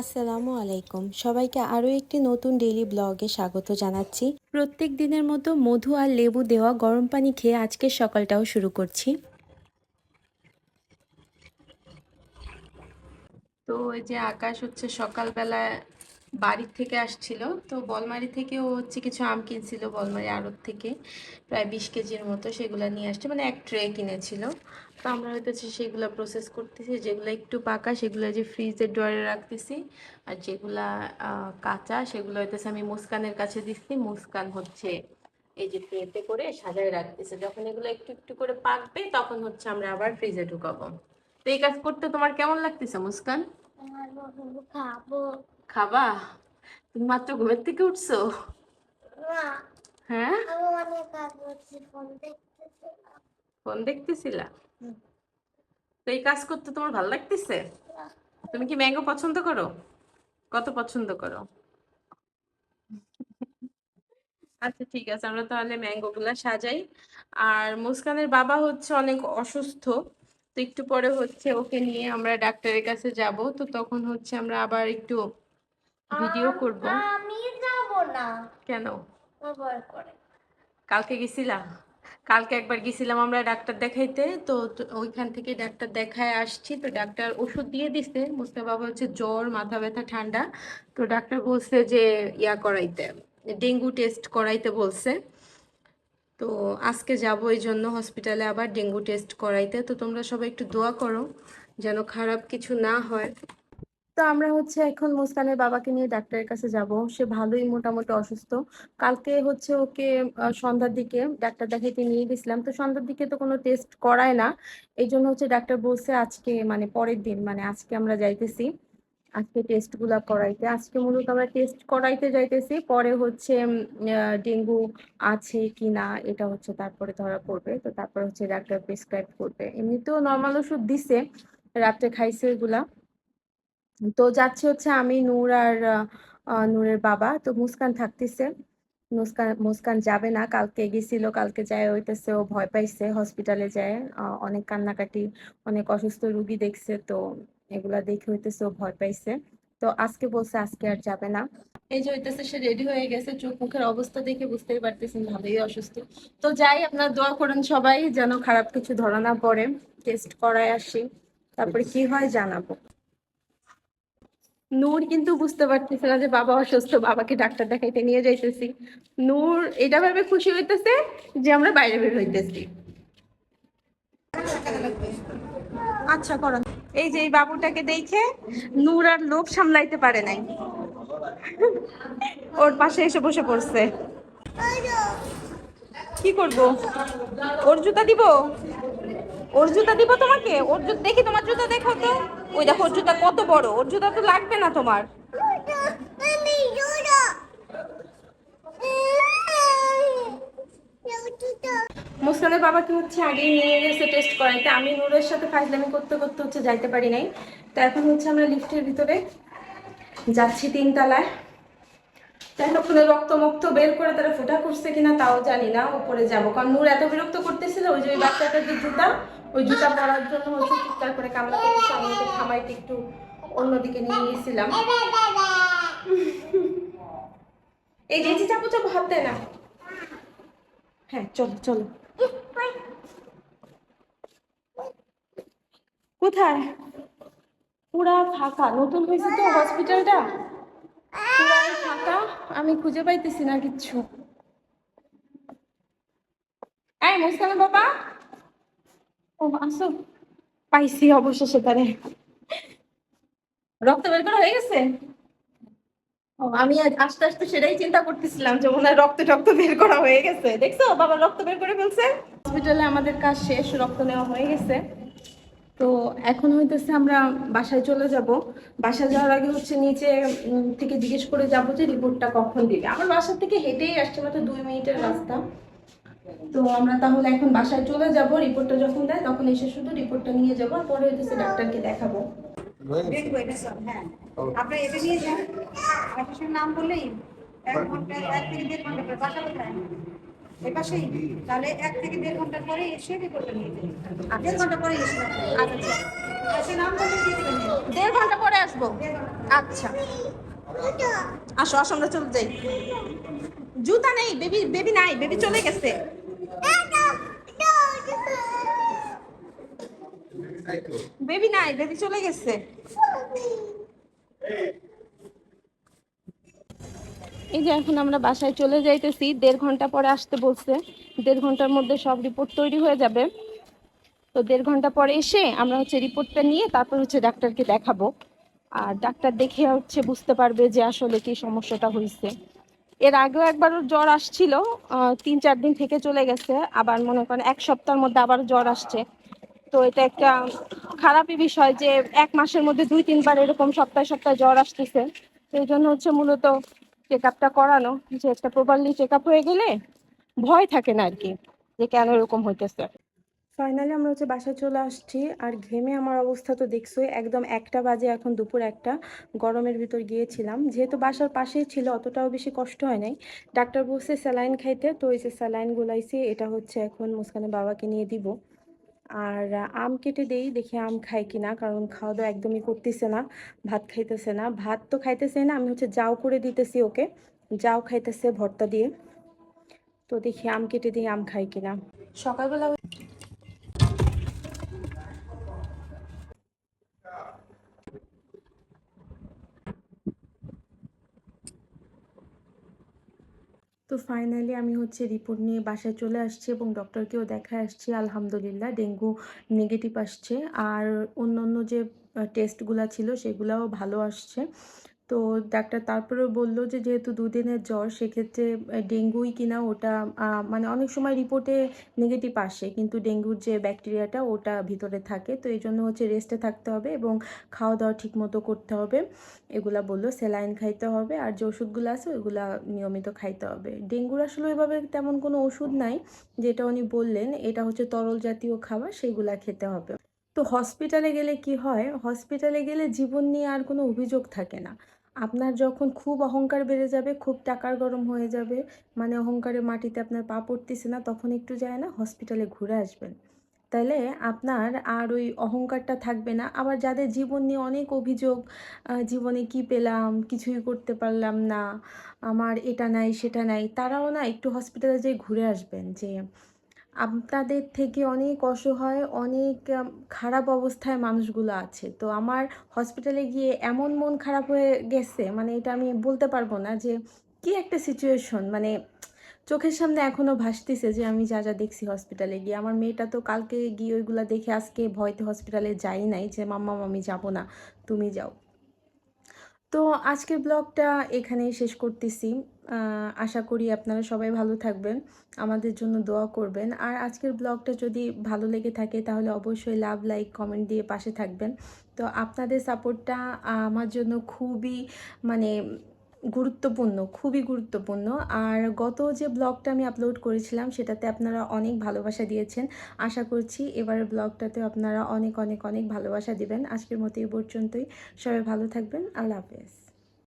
আসসালামু আলাইকুম। সবাইকে আরও একটি নতুন ডেইলি ব্লগে স্বাগত জানাচ্ছি। প্রত্যেক দিনের মতো মধু আর লেবু দেওয়া গরম পানি খেয়ে আজকের সকালটাও শুরু করছি। তো এই যে আকাশ হচ্ছে সকালবেলা বাড়ির থেকে আসছিল। তো বলমারি থেকে ও হচ্ছে কিছু আম কিনছিল, বলমারি আড়ত থেকে। প্রায় বিশ কেজির মতো সেগুলো নিয়ে আসছে। মানে এক ট্রে কিনেছিল। তো আমরা হয়তো সেগুলো প্রসেস করতেছি, যেগুলো একটু পাকা, সেগুলো যে ফ্রিজের ড্রয়ারে রাখতেছি। আর যেগুলা কাঁচা, সেগুলো হইতেছে আমি মুস্কানের কাছে দিচ্ছি। মুস্কান হচ্ছে এই যে ট্রেতে করে সাজায় রাখতেছে। যখন এগুলো একটু একটু করে পাকবে, তখন হচ্ছে আমরা আবার ফ্রিজে ঢুকাবো। তো এই কাজ করতে তোমার কেমন লাগতেছে মুস্কান? খাব। খাবা? তুমি মাত্র ঘুমের থেকে উঠছো? হ্যাঁ? ফোন দেখতেছিলা? তো এই কাজ করতে তোমার ভালো লাগতেছে? তুমি কি ম্যাঙ্গো পছন্দ করো? কত পছন্দ করো? আচ্ছা ঠিক আছে আমরা তাহলে ম্যাঙ্গো গুলা সাজাই। আর মুস্কানের বাবা হচ্ছে অনেক অসুস্থ তো একটু পরে হচ্ছে ওকে নিয়ে আমরা ডাক্তারের কাছে যাব। তো তখন হচ্ছে আমরা আবার একটু ভিডিও করব। আমি যাব না। কেন? ও ভয় করে। কালকে গেছিলাম। কালকে একবার গেছিলাম আমরা ডাক্তার দেখাইতে তো তো ওইখান থেকে ডাক্তার দেখায় আসছি তো ডাক্তার ওষুধ দিয়ে দিছে। মুস্তা বাবা হচ্ছে জ্বর মাথা ব্যথা ঠান্ডা। তো ডাক্তার বলছে যে ইয়া করাইতে ডেঙ্গু টেস্ট করাইতে বলছে। তো আজকে যাব এই জন্য হসপিটালে আবার ডেঙ্গু টেস্ট করাইতে। তো তোমরা সবাই একটু দোয়া করো যেন খারাপ কিছু না হয়। তো আমরা হচ্ছে এখন মুস্কানের বাবাকে নিয়ে ডাক্তারের কাছে যাব। সে ভালোই মোটামুটি অসুস্থ। কালকে হচ্ছে ওকে সন্ধ্যার দিকে ডাক্তার দেখাইতে নিয়ে গেছিলাম। তো সন্ধ্যার দিকে তো কোনো টেস্ট করায় না। এই জন্য হচ্ছে ডাক্তার বলছে আজকে মানে পরের দিন মানে আজকে আমরা যাইতেছি, আজকে টেস্টগুলা করাইতে। আজকে মূলত আমরা টেস্ট করাইতে যাইতেছি। পরে হচ্ছে ডেঙ্গু আছে কি না, এটা হচ্ছে তারপরে ধরা পড়বে। তো তারপর হচ্ছে ডাক্তার প্রেসক্রাইব করবে। এমনিতেও নর্মাল ওষুধ দিছে, রাত্রে খাইছে এগুলা। তো যাচ্ছে হচ্ছে আমি, নূর আর নূরের বাবা। তো মুস্কান থাকতেছে। মুস্কান মুস্কান যাবে না। কালকে গেছিল, কালকে যায় হইতেছে, ও ভয় পাইছে হসপিটালে যায়। অনেক কান্নাকাটি, অনেক অসুস্থ রুগী দেখছে, তো এগুলা দেখে হইতেছে ও ভয় পাইছে। তো আজকে বলছে, আজকে আর যাবে না। এই যে হইতেছে, সে রেডি হয়ে গেছে, চোখ মুখের অবস্থা দেখে বুঝতেই পারতেছেন ভালোই অসুস্থ। তো যাই, আপনার দোয়া করেন সবাই, যেন খারাপ কিছু ধরা না পড়ে। টেস্ট করায় আসি। তারপরে কি হয় জানাব। নূর কিন্তু বুঝতে পারতেছে না যে বাবা অসুস্থ, বাবাকে ডাক্তার দেখাইতে নিয়ে যাইতেছি। নূর এটা ভেবে খুশি হইতেছে যে আমরা বাইরে বের হইতেছি। আচ্ছা করো। এই যে এই বাবুটাকে দেখে নূর আর লোভ সামলাইতে পারে নাই। ওর পাশে এসে বসে পড়ছে। কি করব? ওর জুতা দিব? ওর জুতা দিব তোমাকে? ওর জুতা দেখি তোমার জুতা দেখো তো। ওই দেখো, ওর জুতা কত বড়। ওর জুতা তো লাগবে না তোমার। মুস্কানের বাবাকে হচ্ছে, আগেই নিয়ে গেছে টেস্ট করাইতে আমি নূরের সাথে ফাইজলামি করতে করতে হচ্ছে যাইতে পারি নাই। তো এখন হচ্ছে আমরা লিফটের ভিতরে যাচ্ছি তিনতলায় ততক্ষণে রক্ত মুক্ত বের করে তারা ফোটা করছে কিনা তাও জানি না উপরে যাব। কারণ নূর এত বিরক্ত করতেছিল, ওই যে ওই বাচ্চাটার যে জুতা ওই জুতা পরার জন্য হচ্ছে চিৎকার করে কামলা করতেছে আমি থামাইতে একটু অন্যদিকে নিয়ে গেছিলাম এই যে চাপু চাপু দেয় না। হ্যাঁ চলো চলো। কোথায়? পুরা ফাঁকা। নতুন হয়েছে তো হসপিটালটা ফাঁকা। আমি খুঁজে পাইতেছি না কিচ্ছু। এই মুস্কানের বাবা। ও আসো। পাইছি অবশেষে তারে। রক্ত বের করা হয়ে গেছে? ও, আমি আস্তে আস্তে সেটাই চিন্তা করতেছিলাম যে হয় রক্ত টক্ত বের করা হয়ে গেছে। দেখছ? বাবা রক্ত বের করে ফেলছে। হসপিটালে আমাদের কাজ শেষ রক্ত নেওয়া হয়ে গেছে। তো এখন হইতেছে আমরা বাসায় চলে যাব। বাসায় যাওয়ার আগে হচ্ছে নিচে থেকে জিজ্ঞেস করে যাব যে রিপোর্টটা কখন দিবে। আমার বাসা থেকে হেঁটেই আসছে মাত্র দুই মিনিটের রাস্তা। তো আমরা তাহলে এখন বাসায় চলে যাব রিপোর্টটা যখন দেয় তখন এসে শুধু রিপোর্টটা নিয়ে যাব আর পরে হইতেছে ডাক্তারকে দেখাবো। দেখব এটা সব হ্যাঁ। আপনি এটা নিয়ে যান। অফিসের নাম বললেই এক ঘণ্টা এক থেকে দেড় ঘণ্টা পরে বাসা কোথায়? এ তাহলে এক থেকে দেড় ঘণ্টা পরে এসে রিপোর্টটা নিয়ে দেড় ঘণ্টা পরে এসে আচ্ছা আচ্ছা। নাম দিয়ে দেবেন দেড় ঘণ্টা পরে আসব। আচ্ছা। আসো আসো, আমরা চলে যাই। জুতা নেই, বেবি বেবি নাই, বেবি চলে গেছে। বেবি নাই, বেবি চলে গেছে। এই যে এখন আমরা বাসায় চলে যাইতেছি, দেড় ঘণ্টা পরে আসতে বলছে। দেড় ঘণ্টার মধ্যে সব রিপোর্ট তৈরি হয়ে যাবে। তো দেড় ঘণ্টা পরে এসে আমরা হচ্ছে রিপোর্টটা নিয়ে তারপর হচ্ছে ডাক্তারকে দেখাবো। আর ডাক্তার দেখে হচ্ছে বুঝতে পারবে যে আসলে কি সমস্যাটা হয়েছে এর আগেও একবার জ্বর আসছিল তিন চার দিন থেকে চলে গেছে, আবার মনে করেন এক সপ্তাহের মধ্যে আবার জ্বর আসছে। তো এটা একটা খারাপই বিষয় যে এক মাসের মধ্যে দুই, তিনবার এরকম সপ্তাহে সপ্তাহে জ্বর আসতেছে। এই জন্য হচ্ছে মূলত চেক আপটা করানো, যে একটা প্রপারলি চেক আপ হয়ে গেলে ভয় থাকে না আর কি, যে কেন এরকম হইতেছে। ফাইনালি আমরা হচ্ছে বাসায় চলে আসছি। আর ঘেমে আমার অবস্থা তো দেখছোই, একদম একটা বাজে এখন দুপুর একটা, গরমের ভিতর গিয়েছিলাম। যেহেতু বাসার পাশেই ছিল, অতটাও বেশি কষ্ট হয় নাই। ডাক্তার বলছে স্যালাইন খাইতে, তো এই যে স্যালাইন গুলাইছি, এটা হচ্ছে এখন মুস্কানের বাবাকে নিয়ে দিব। আর আম কেটে দেই, দেখি আম খাই কিনা, কারণ খাওয়া দাওয়া একদমই করতেছে না, ভাত খাইতেছে না। ভাত তো খাইতেছে না, আমি হচ্ছে যাও করে দিতেছি ওকে। যাও খাইতেছে ভর্তা দিয়ে। তো দেখি আম কেটে দিয়ে আম খাই কিনা। সকালবেলা তো ফাইনালি আমি হচ্ছে রিপোর্ট নিয়ে বাসায় চলে আসছি এবং ডক্টরকেও দেখায় আসছি। আলহামদুলিল্লাহ ডেঙ্গু নেগেটিভ আসছে। আর অন্য অন্য যে টেস্টগুলো ছিল সেগুলোও ভালো আসছে। তো ডাক্তার তারপরেও বলল যে, যেহেতু দুদিনের জ্বর, সেক্ষেত্রে ডেঙ্গুই কিনা ওটা মানে অনেক সময় রিপোর্টে নেগেটিভ আসে, কিন্তু ডেঙ্গুর যে ব্যাকটেরিয়াটা, ওটা ভিতরে থাকে। তো এই জন্য হচ্ছে রেস্টে থাকতে হবে এবং খাওয়া দাওয়া ঠিক মতো করতে হবে। এগুলা বলল, স্যালাইন খাইতে হবে আর যে ওষুধগুলো আছে, ওইগুলা নিয়মিত খাইতে হবে। ডেঙ্গুর আসলে ওইভাবে তেমন কোনো ওষুধ নাই, যেটা উনি বললেন, এটা হচ্ছে তরল জাতীয় খাবার, সেইগুলা খেতে হবে। তো হসপিটালে গেলে কি হয়? হসপিটালে গেলে জীবন নিয়ে আর কোনো অভিযোগ থাকে না। আপনার যখন খুব অহংকার বেড়ে যাবে, খুব টাকার গরম হয়ে যাবে মানে অহংকারে মাটিতে আপনার পা পড়তেছে না, তখন একটু যায় না হসপিটালে ঘুরে আসবেন। তাহলে আপনার আর ওই অহংকারটা থাকবে না। আবার যাদের জীবন নিয়ে অনেক অভিযোগ জীবনে কি পেলাম, কিছুই করতে পারলাম না, আমার এটা নাই, সেটা নাই, তারাও না একটু হসপিটালে যেয়ে ঘুরে আসবেন যে আপনাদের থেকে অনেক অসহায়, অনেক খারাপ অবস্থায় মানুষগুলো আছে। তো আমার হসপিটালে গিয়ে এমন মন খারাপ হয়ে গেছে মানে এটা আমি বলতে পারব না যে, কি একটা সিচুয়েশন মানে চোখের সামনে এখনও ভাসতেছে যে আমি যা যা দেখছি হসপিটালে গিয়ে। আমার মেয়েটা তো কালকে গিয়ে ওইগুলা দেখে আজকে ভয়তে হসপিটালে যাই নাই যে, মাম্মা আমি যাব না, তুমি যাও। তো আজকে ব্লগটা এখানেই শেষ করতেছি। আশা করি আপনারা সবাই ভালো থাকবেন, আমাদের জন্য দোয়া করবেন। আর আজকের ব্লগটা যদি ভালো লেগে থাকে তাহলে অবশ্যই লাভ, লাইক, কমেন্ট দিয়ে পাশে থাকবেন। তো আপনাদের সাপোর্টটা আমার জন্য খুবই মানে গুরুত্বপূর্ণ, খুবই গুরুত্বপূর্ণ। আর গত যে ব্লগটা আমি আপলোড করেছিলাম, সেটাতে আপনারা অনেক ভালোবাসা দিয়েছেন। আশা করছি এবার ব্লগটাতে আপনারা অনেক অনেক অনেক ভালোবাসা দিবেন। আজকের মতো এই পর্যন্তই। সবাই ভালো থাকবেন। আল্লাহ হাফেজ।